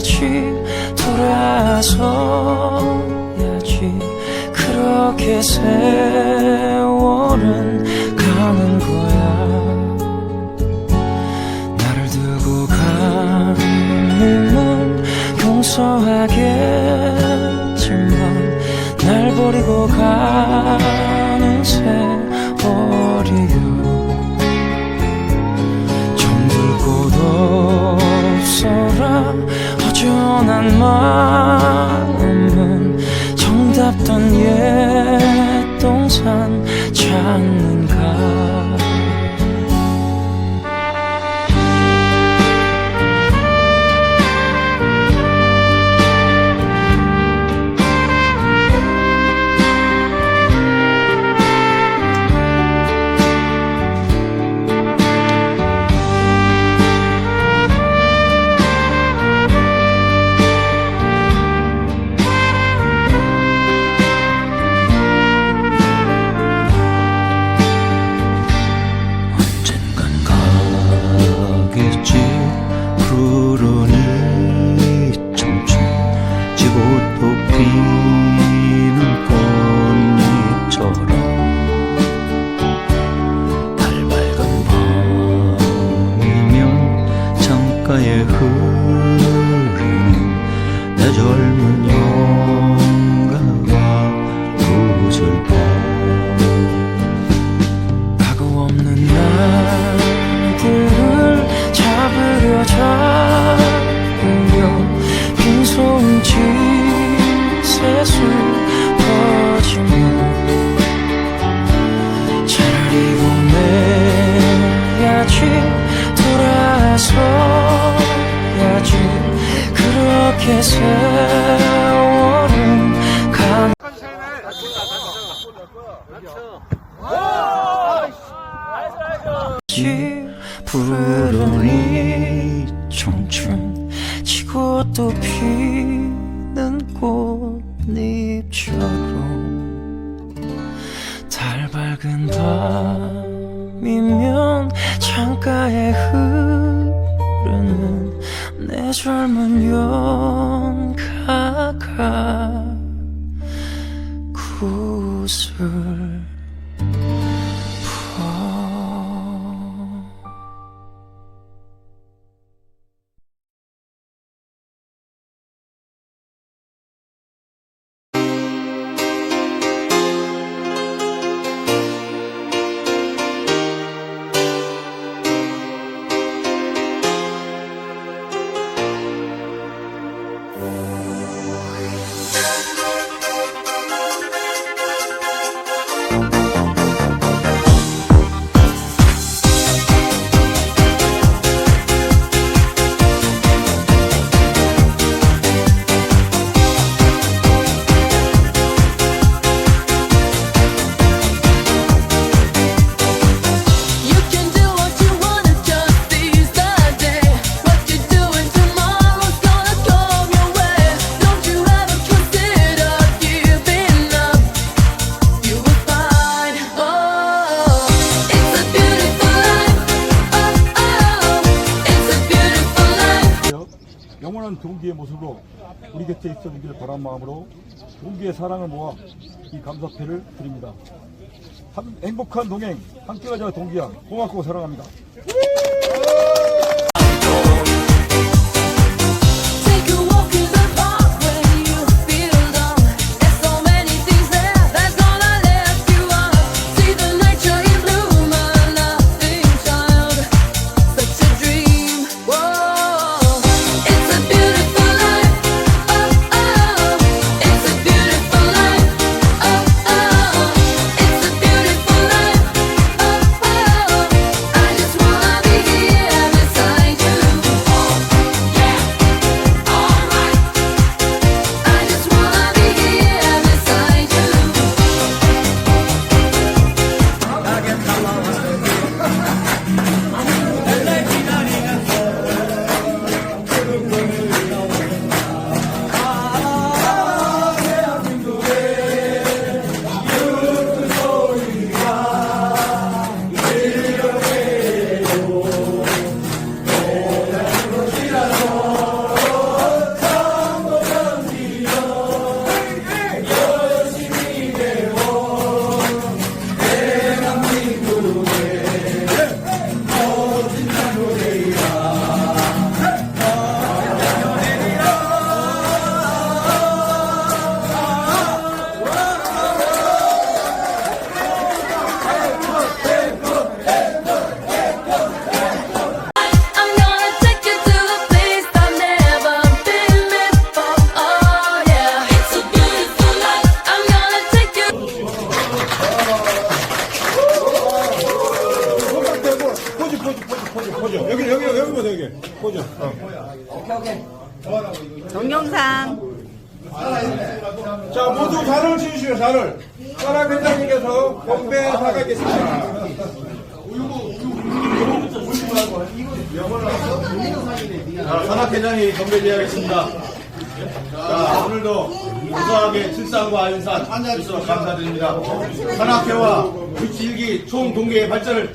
다시 돌아서야지. 그렇게 세월은 가는 거야. 나를 두고 가는 용서하겠지만 날 버리고 가는 세월이요. 좀 들고 없어라. 순전한 마음은 정답던 옛 동산 찾는 모습으로 우리 곁에 있어 주기를 바란 마음으로 동기의 사랑을 모아 이 감사패를 드립니다. 행복한 동행 함께 가자 동기야 고맙고 사랑합니다. 감사드립니다. 산악회와 불칠기 총동계의 발전을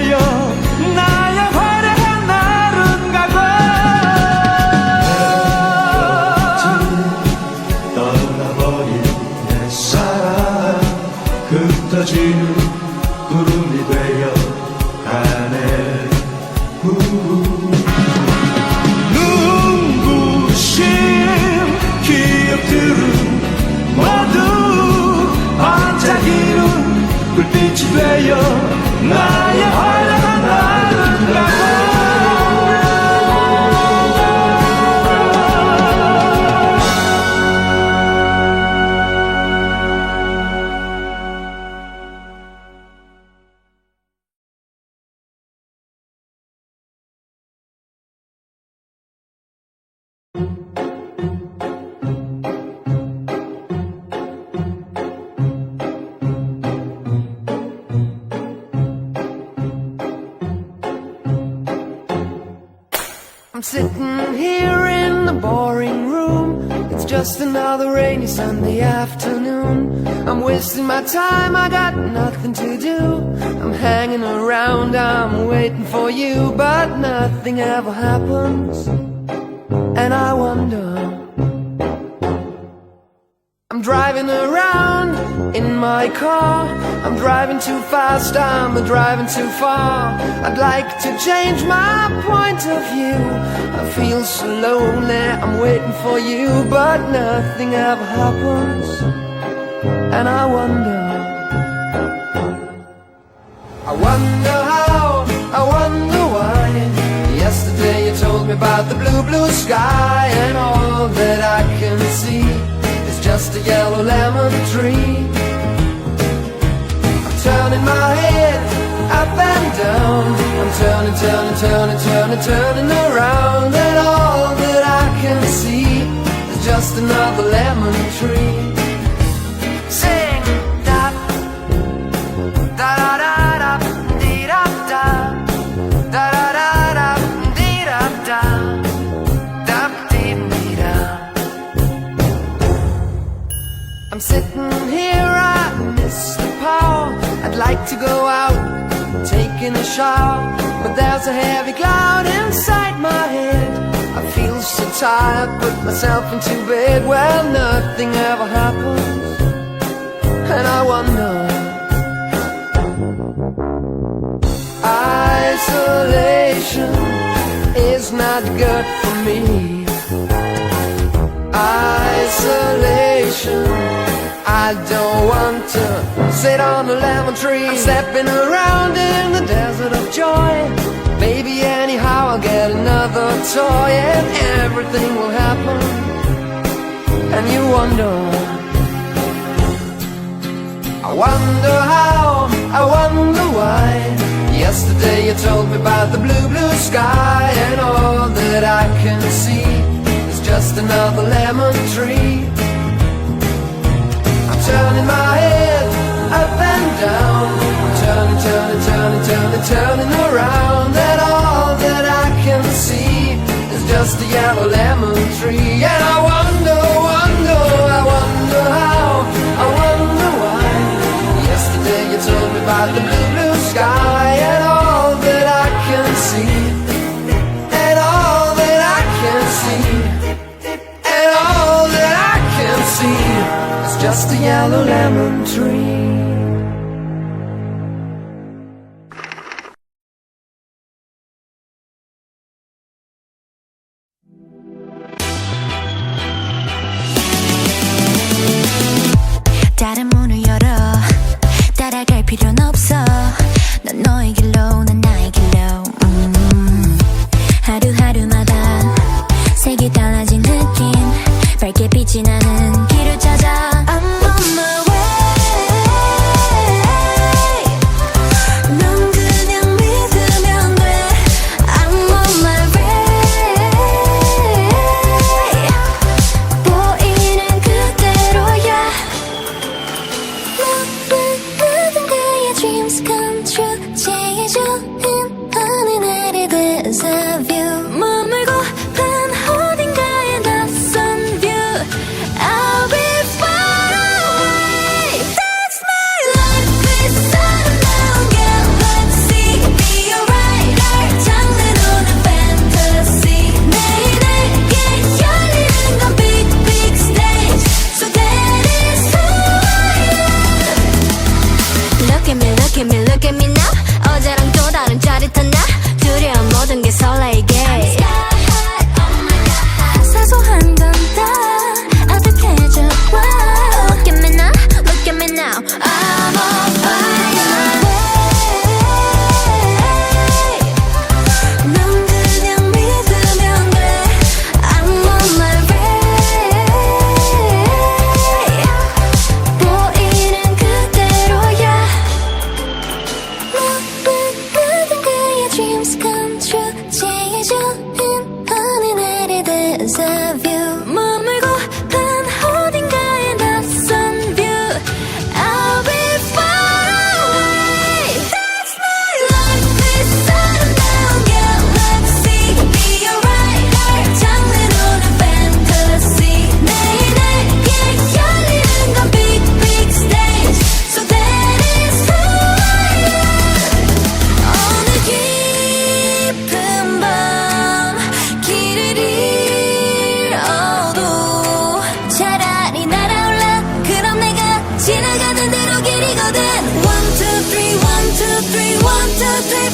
되어 나의 화려한 날은 가고 떠나버린 내 사랑. 흩어지는 구름이 되어 가네. 눈부신 기억들은 모두 반짝이는 불빛이 되어 I'm sitting here in the boring room. It's just another rainy Sunday afternoon. I'm wasting my time, I got nothing to do. I'm hanging around, I'm waiting for you, but nothing ever happens. And I wonder. I'm driving around in my car, I'm driving too fast, I'm driving too far. I'd like to change my point of view. I feel so lonely, I'm waiting for you, but nothing ever happens. And I wonder, I wonder how, I wonder why. Yesterday you told me about the blue, blue sky, and all that I can see is just a yellow lemon tree. turning, turning, turning, turning, and around And all that I can see is just another lemon tree Sing da da da da da dee da da da da da da dee da da da dee dee da I'm sitting here, I miss the power I'd like to go out taking a shower but there's a heavy cloud inside my head. I feel so tired, put myself into bed where nothing ever happens. And I wonder. Isolation is not good for me. Isolation I don't want to sit on a lemon tree. I'm stepping around in the desert of joy. Maybe anyhow I'll get another toy and everything will happen. And you wonder. I wonder how, I wonder why. Yesterday you told me about the blue, blue sky, and all that I can see is just another lemon tree turning my head up and down, turning, turning, turning, turning, turning around. And all that I can see is just a yellow lemon tree, and I. want. yellow lemon tree. don't think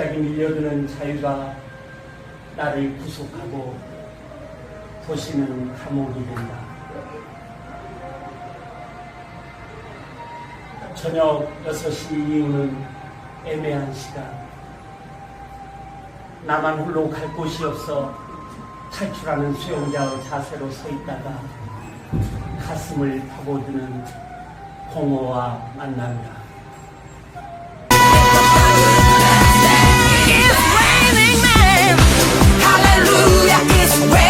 갑자기 밀려드는 자유가 나를 구속하고 보시는 감옥이 된다. 저녁 6시 이후는 애매한 시간. 나만 홀로 갈 곳이 없어 탈출하는 수용자의 자세로 서 있다가 가슴을 파고드는 공허와 만난다. Hallelujah it's where.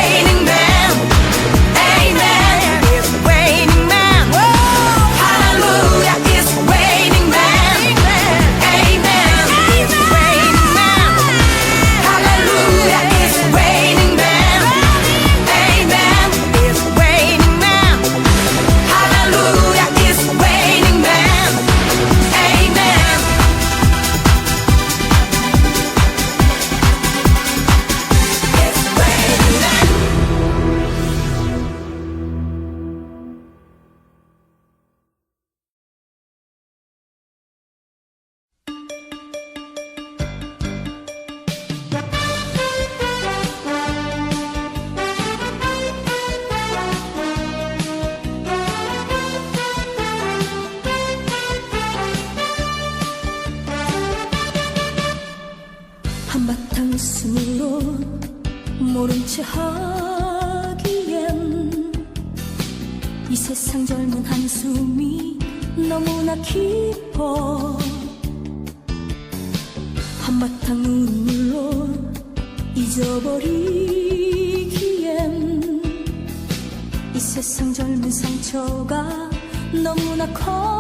모른 채 하기엔 이 세상 젊은 한숨이 너무나 깊어. 한바탕 눈물로 잊어버리기엔 이 세상 젊은 상처가 너무나 커.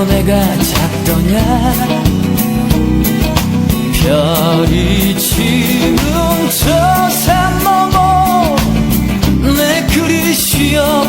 또 내가 작더냐? 별이 지금 저산 너머 내 그릇이여.